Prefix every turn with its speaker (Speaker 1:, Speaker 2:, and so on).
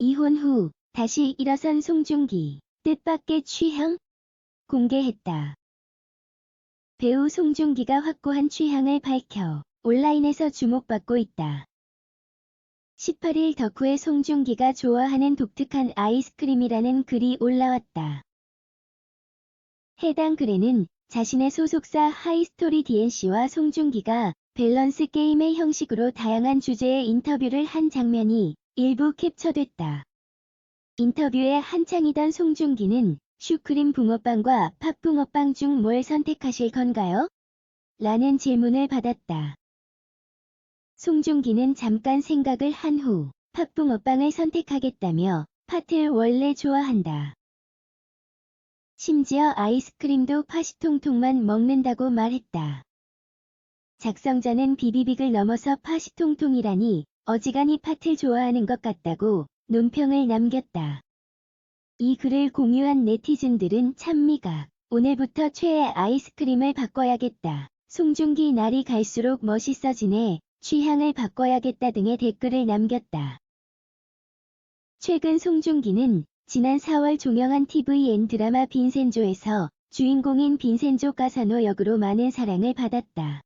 Speaker 1: 이혼 후 다시 일어선 송중기 뜻밖의 취향 공개했다. 배우 송중기가 확고한 취향을 밝혀 온라인에서 주목받고 있다. 18일 덕후의 송중기가 좋아하는 독특한 아이스크림이라는 글이 올라왔다. 해당 글에는 자신의 소속사 하이스토리 DNC와 송중기가 밸런스 게임의 형식으로 다양한 주제의 인터뷰를 한 장면이 일부 캡처됐다. 인터뷰에 한창이던 송중기는 슈크림 붕어빵과 팥 붕어빵 중 뭘 선택하실 건가요? 라는 질문을 받았다. 송중기는 잠깐 생각을 한 후 팥붕어빵을 선택하겠다며 팥을 원래 좋아한다. 심지어 아이스크림도 파시통통만 먹는다고 말했다. 작성자는 비비빅을 넘어서 파시통통이라니 어지간히 팥을 좋아하는 것 같다고 논평을 남겼다. 이 글을 공유한 네티즌들은 찬미각, 오늘부터 최애 아이스크림을 바꿔야겠다. 송중기 날이 갈수록 멋있어지네. 취향을 바꿔야겠다 등의 댓글을 남겼다. 최근 송중기는 지난 4월 종영한 TVN 드라마 빈센조에서 주인공인 빈센조 까사노 역으로 많은 사랑을 받았다.